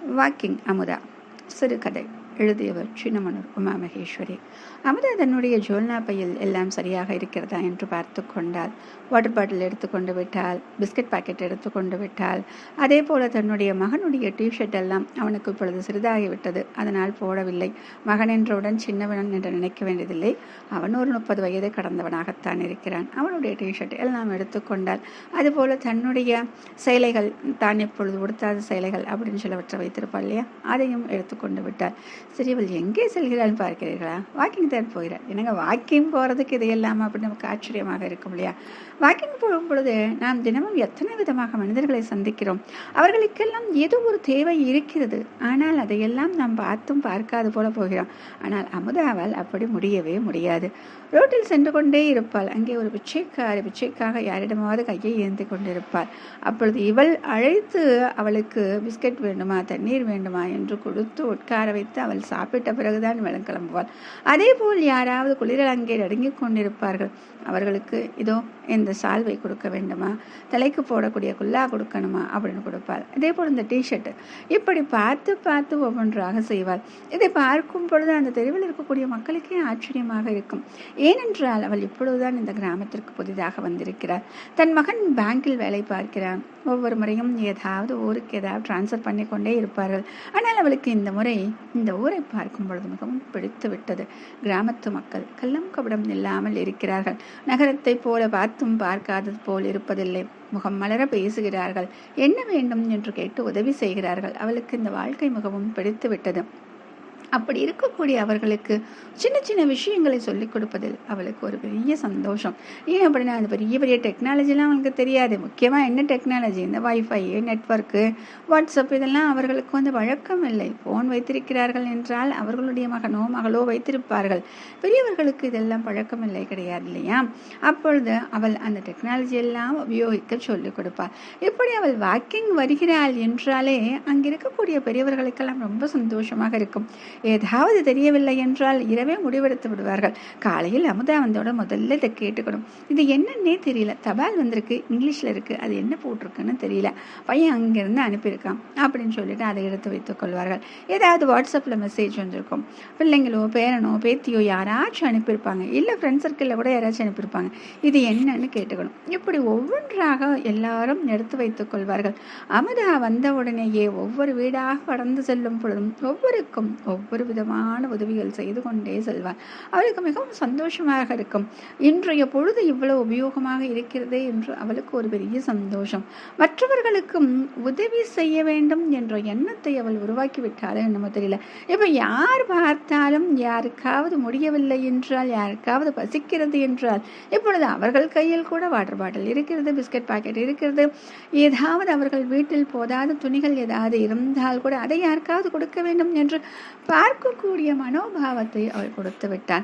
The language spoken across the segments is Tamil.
வாக்கிங் அமுதா சிறுகதை எழுதியவர் சின்னமனூர் உமா மகேஸ்வரி அமுதா தன்னுடைய ஜோல்னா பையில் எல்லாம் சரியாக இருக்கிறதா என்று பார்த்து கொண்டாள் வாட்டர் பாட்டில் எடுத்துக்கொண்டு விட்டால் பிஸ்கட் பாக்கெட் எடுத்துக்கொண்டு விட்டால் அதே போல தன்னுடைய மகனுடைய டிஷர்ட் எல்லாம் அவனுக்கு இப்பொழுது சிறிதாகிவிட்டது. அதனால் போடவில்லை. மகன் என்றவுடன் சின்னவன் என்று நினைக்க வேண்டியதில்லை. அவன் ஒரு முப்பது வயது கடந்தவனாகத்தான் இருக்கிறான். அவனுடைய டிஷர்ட் எல்லாம் எடுத்துக்கொண்டால் அதுபோல தன்னுடைய சேலைகள் தான் எப்பொழுது உடுத்தாத சேலைகள் அப்படின்னு சிலவற்றை வைத்திருப்பாள் இல்லையா? அதையும் எடுத்துக்கொண்டு விட்டாள். சரி இவள் எங்கே செல்கிறாள் பார்க்கிறீர்களா? வாக்கிங் தான் போகிறாள். என்னங்க வாக்கிங் போகிறதுக்கு இது இல்லாமல் அப்படின்னு நமக்கு ஆச்சரியமாக இருக்கும் இல்லையா? வாக்கிங் போகும் பொழுது நாம் தினமும் எத்தனை விதமாக மனிதர்களை சந்திக்கிறோம்? அவர்களுக்கெல்லாம் ஏதோ ஒரு தேவை இருக்கிறது. ஆனால் அதையெல்லாம் நாம் பார்த்தும் பார்க்காது போல போகிறோம். ஆனால் அமுதாவால் அப்படி முடியவே முடியாது. ரோட்டில் சென்று கொண்டே இருப்பாள். அங்கே ஒரு பிச்சைக்காரி பிச்சைக்காக யாரிடமாவது கையை ஏந்தி கொண்டிருப்பாள். அப்பொழுது இவள் அழைத்து அவளுக்கு பிஸ்கட் வேண்டுமா தண்ணீர் வேண்டுமா என்று கொடுத்து உட்கார வைத்து அவள் சாப்பிட்ட பிறகுதான் மேலும் கிளம்புவாள் அதே போல் யாராவது குளிரில் அங்கே நடுங்கிக் கொண்டிருப்பார்கள். அவர்களுக்கு இதோ இந்த சால்வை கொடுக்க வேண்டுமா? தலைக்கு போடக்கூடிய குல்லா கொடுக்கணுமா? அப்படின்னு கொடுப்பாள் அதே போல் இந்த டிஷர்ட் இப்படி பார்த்து பார்த்து ஒவ்வொன்றாக செய்வாள் இதை பார்க்கும் பொழுது அந்த தெருவில் இருக்கக்கூடிய மக்களுக்கே ஆச்சரியமாக இருக்கும். ஏனென்றால் அவள் இப்பொழுதுதான் இந்த கிராமத்திற்கு புதிதாக வந்திருக்கிறார். தன் மகன் பேங்கில் வேலை பார்க்கிறான். ஒவ்வொரு முறையும் ஏதாவது ஊருக்கு ஏதாவது டிரான்ஸ்ஃபர் பண்ணி கொண்டே இருப்பார்கள். ஆனால் அவளுக்கு இந்த முறை இந்த ஊரை பார்க்கும் பொழுது மிகவும் பிடித்து விட்டது. கிராமத்து மக்கள் கள்ளம் கபடம் இல்லாமல் இருக்கிறார்கள். நகரத்தை போல பார்த்தும் பார்க்காதது போல் இருப்பதில்லை. முகம் மலர பேசுகிறார்கள். என்ன வேண்டும்? என்று கேட்டு உதவி செய்கிறார்கள். அவளுக்கு இந்த வாழ்க்கை மிகவும் பிடித்து விட்டது. அப்படி இருக்கக்கூடிய அவர்களுக்கு சின்ன சின்ன விஷயங்களை சொல்லிக் கொடுப்பதில் அவளுக்கு ஒரு பெரிய சந்தோஷம். ஏன் அப்படின்னா அந்த பெரிய பெரிய டெக்னாலஜிலாம் அவங்களுக்கு தெரியாது. முக்கியமாக என்ன டெக்னாலஜி இந்த வைஃபை நெட்ஒர்க்கு வாட்ஸ்அப் இதெல்லாம் அவர்களுக்கு வந்து வழக்கம் இல்லை. ஃபோன் வைத்திருக்கிறார்கள் என்றால் அவர்களுடைய மகனோ மகளோ வைத்திருப்பார்கள். பெரியவர்களுக்கு இதெல்லாம் பழக்கம் இல்லை கிடையாது இல்லையா? அப்பொழுது அவள் அந்த டெக்னாலஜி எல்லாம் உபயோகிக்க சொல்லிக் கொடுப்பாள். இப்படி அவள் வாக்கிங் வருகிறாள் என்றாலே அங்கே இருக்கக்கூடிய பெரியவர்களுக்கெல்லாம் ரொம்ப சந்தோஷமாக இருக்கும். ஏதாவது தெரியவில்லை என்றால் இரவே முடிவெடுத்து விடுவார்கள். காலையில் அமுதா வந்தோட முதல்ல இதை கேட்டுக்கணும். இது என்னன்னே தெரியல. தபால் வந்திருக்கு இங்கிலீஷில் இருக்குது அது என்ன போட்டிருக்குன்னு தெரியல. பையன் அங்கேருந்து அனுப்பியிருக்கான் அப்படின்னு சொல்லிட்டு அதை எடுத்து வைத்துக் கொள்வார்கள். ஏதாவது வாட்ஸ்அப்பில் மெசேஜ் வந்திருக்கும். பிள்ளைங்களோ பேரனோ பேத்தியோ யாராச்சும் அனுப்பியிருப்பாங்க. இல்லை ஃப்ரெண்ட்ஸ் சர்க்கிளில் கூட யாராச்சும் அனுப்பியிருப்பாங்க. இது என்னன்னு கேட்டுக்கணும். இப்படி ஒவ்வொன்றாக எல்லாரும் எடுத்து வைத்துக் கொள்வார்கள். அமுதா வந்த உடனேயே ஒவ்வொரு வீடாக கடந்து செல்லும் பொழுதும் ஒவ்வொருக்கும் ஒவ்வொரு ஒரு விதமான உதவிகள் செய்து கொண்டே செல்வார். அவளுக்கு மிகவும் சந்தோஷமாக இருக்கும். இன்றைய பொழுது இவ்வளவு உபயோகமாக இருக்கிறது என்று அவளுக்கு ஒரு பெரிய சந்தோஷம். மற்றவர்களுக்கும் உதவி செய்ய வேண்டும் என்ற எண்ணத்தை அவள் உருவாக்கி விட்டாலே என்னமோ தெரியல. இப்போ யார் பார்த்தாலும் யாருக்காவது முடியவில்லை என்றால் யாருக்காவது பசிக்கிறது என்றால் இப்பொழுது அவர்கள் கையில் கூட வாட்டர் பாட்டில் இருக்கிறது பிஸ்கட் பாக்கெட் இருக்கிறது. ஏதாவது அவர்கள் வீட்டில் போதாத துணிகள் ஏதாவது இருந்தால் கூட அதை யாருக்காவது கொடுக்க வேண்டும் என்று பார்க்கக்கூடிய மனோபாவத்தை அவள் கொடுத்து விட்டார்.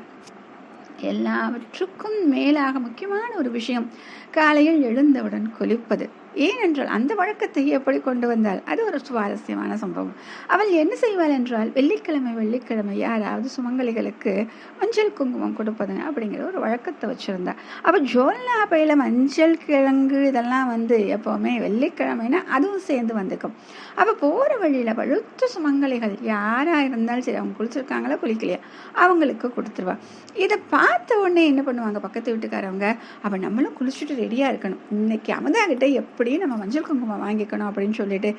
எல்லாவற்றுக்கும் மேலாக முக்கியமான ஒரு விஷயம் காலையில் எழுந்தவுடன் குளிப்பது. ஏனென்றால் அந்த வழக்கத்தை எப்படி கொண்டு வந்தால் அது ஒரு சுவாரஸ்யமான சம்பவம். அவள் என்ன செய்வாள் என்றால் வெள்ளிக்கிழமை வெள்ளிக்கிழமை யாராவது சுமங்கலிகளுக்கு மஞ்சள் குங்குமம் கொடுப்பது அப்படிங்கிற ஒரு வழக்கத்தை வச்சுருந்தா. அப்போ ஜோல்லா பையில் மஞ்சள் கிழங்கு இதெல்லாம் வந்து எப்போவுமே வெள்ளிக்கிழமைனா அதுவும் சேர்ந்து வந்துக்கும். அப்போ போகிற வழியில் பழுத்த சுமங்கலிகள் யாராக இருந்தாலும் சரி அவங்க குளிச்சிருக்காங்களா குளிக்கலையா அவங்களுக்கு கொடுத்துருவா. இதை பார்த்த உடனே என்ன பண்ணுவாங்க பக்கத்து வீட்டுக்காரவங்க அப்போ நம்மளும் குளிச்சுட்டு ரெடியாக இருக்கணும். இன்னைக்கு அமுதா எப்போ எப்படி நம்ம மஞ்சள் குங்குமம் வாங்கிக்கணும் அப்படின்னு சொல்லிட்டு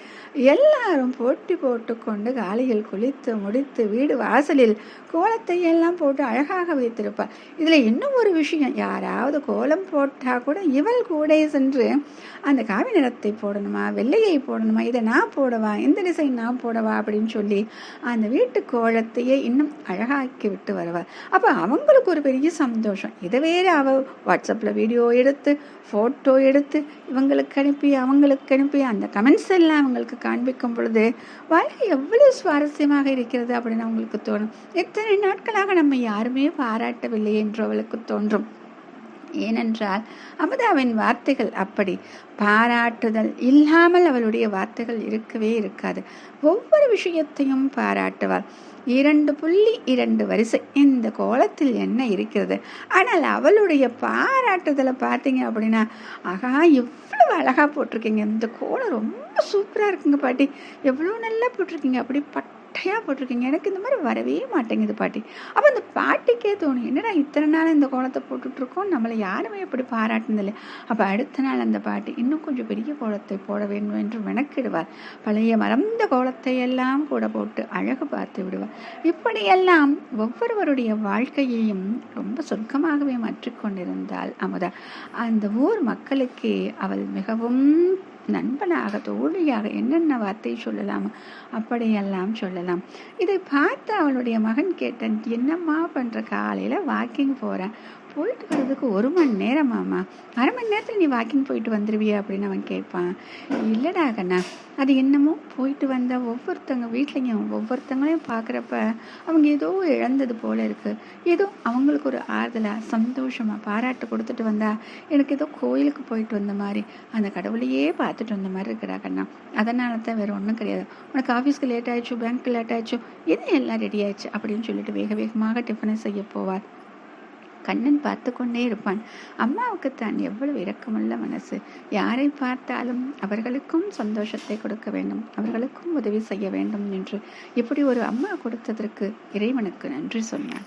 எல்லாரும் போட்டி போட்டுக்கொண்டு காலையில் குளித்து முடித்து வீடு வாசலில் கோலத்தை எல்லாம் போட்டு அழகாக வைத்திருப்பார் இதில் இன்னும் ஒரு விஷயம்? யாராவது கோலம் போட்டால் கூட இவள் கூட சென்று அந்த காவி நிறத்தை போடணுமா வெள்ளையை போடணுமா இதை நான் போடவா இந்த டிசைன் நான் போடவா அப்படின்னு சொல்லி அந்த வீட்டு கோலத்தையே இன்னும் அழகாக்கி விட்டு வருவார். அப்போ அவங்களுக்கு ஒரு பெரிய சந்தோஷம். இதை வேறு அவள் வாட்ஸ்அப்பில் வீடியோ எடுத்து ஃபோட்டோ எடுத்து இவங்களுக்கு அனுப்பி அவங்களுக்கு அனுப்பி அந்த கமெண்ட்ஸ் எல்லாம் அவங்களுக்கு காண்பிக்கும் பொழுது வாழ்க்கை எவ்வளவு சுவாரஸ்யமாக இருக்கிறது அப்படின்னு அவங்களுக்கு தோணும். எத்தனை நாட்களாக நம்ம யாருமே பாராட்டவில்லை என்று அவளுக்கு தோன்றும். ஏனென்றால் அமுதாவின் வார்த்தைகள் அப்படி. பாராட்டுதல் இல்லாமல் அவளுடைய வார்த்தைகள் இருக்கவே இருக்காது. ஒவ்வொரு விஷயத்தையும் பாராட்டுவாள். இரண்டு புள்ளி இரண்டு வரிசை இந்த கோலத்தில் என்ன இருக்கிறது? ஆனால் அவளுடைய பாராட்டுதலை பார்த்தீங்க அப்படின்னா ஆகா இவ் எவ்வளோ அழகாக போட்டிருக்கீங்க? இந்த கோலம் ரொம்ப சூப்பராக இருக்குங்க பாட்டி. எவ்வளோ நல்லா போட்டிருக்கீங்க. அப்படி பட்டையாக போட்டிருக்கீங்க. எனக்கு இந்த மாதிரி வரவே மாட்டேங்குது பாட்டி. அப்போ அந்த பாட்டிக்கே தோணும் என்னடா இத்தனை நாள் இந்த கோலத்தை போட்டுட்ருக்கோம்? நம்மளை யாருமே இப்படி பாராட்டினதில்லை. அப்போ அடுத்த நாள் அந்த பாட்டி இன்னும் கொஞ்சம் பெரிய கோலத்தை போட வேண்டும் என்று மெனக்கிடுவார். பழைய மறந்த கோலத்தை எல்லாம் கூட போட்டு அழகு பார்த்து விடுவார். இப்படியெல்லாம் ஒவ்வொருவருடைய வாழ்க்கையையும் ரொம்ப சொர்க்கமாகவே மாற்றிக்கொண்டிருந்தாள் அமுதா. அந்த ஊர் மக்களுக்கு அவள் மிகவும் நண்பனாக தோழியாக என்னென்ன வார்த்தை சொல்லலாம் அப்படியெல்லாம் சொல்லலாம். இதை பார்த்து அவளுடைய மகன் கேட்டன் என்னம்மா பண்ணுற காலையில் வாக்கிங் போகிறேன் போயிட்டு வர்றதுக்கு ஒரு மணி நேரமாம்மா அரை மணி நேரத்தில் நீ வாக்கிங் போயிட்டு வந்துடுவியா அப்படின்னு அவன் கேட்பான். இல்லைடா கண்ணா. அது என்னமோ போயிட்டு வந்த ஒவ்வொருத்தவங்க வீட்லையும் ஒவ்வொருத்தங்களையும் பார்க்குறப்ப அவங்க ஏதோ இழந்தது போல இருக்குது ஏதோ அவங்களுக்கு ஒரு ஆறுதலாக சந்தோஷமாக பாராட்டு கொடுத்துட்டு வந்தா எனக்கு ஏதோ கோயிலுக்கு போயிட்டு வந்த மாதிரி அந்த கடவுளையே பார்த்துட்டு வந்த மாதிரி இருக்குடா கண்ணா. அதனால தான் வேறு ஒன்றும் கிடையாது. உனக்கு ஆஃபீஸ்க்கு லேட் ஆயிடுச்சு பேங்க்கு லேட் ஆயிடுச்சு இது எல்லாம் ரெடி ஆயிடுச்சு அப்படின்னு சொல்லிட்டு வேக வேகமாக டிஃபனை செய்ய போவார். கண்ணன் பார்த்து கொண்டே இருப்பான். அம்மாவுக்கு தான் எவ்வளவு இரக்கமுள்ள மனசு. யாரை பார்த்தாலும் அவர்களுக்கும் சந்தோஷத்தை கொடுக்க வேண்டும். அவர்களுக்கும் உதவி செய்ய வேண்டும் என்று இப்படி ஒரு அம்மா கொடுத்ததற்கு இறைவனுக்கு நன்றி சொன்னான்.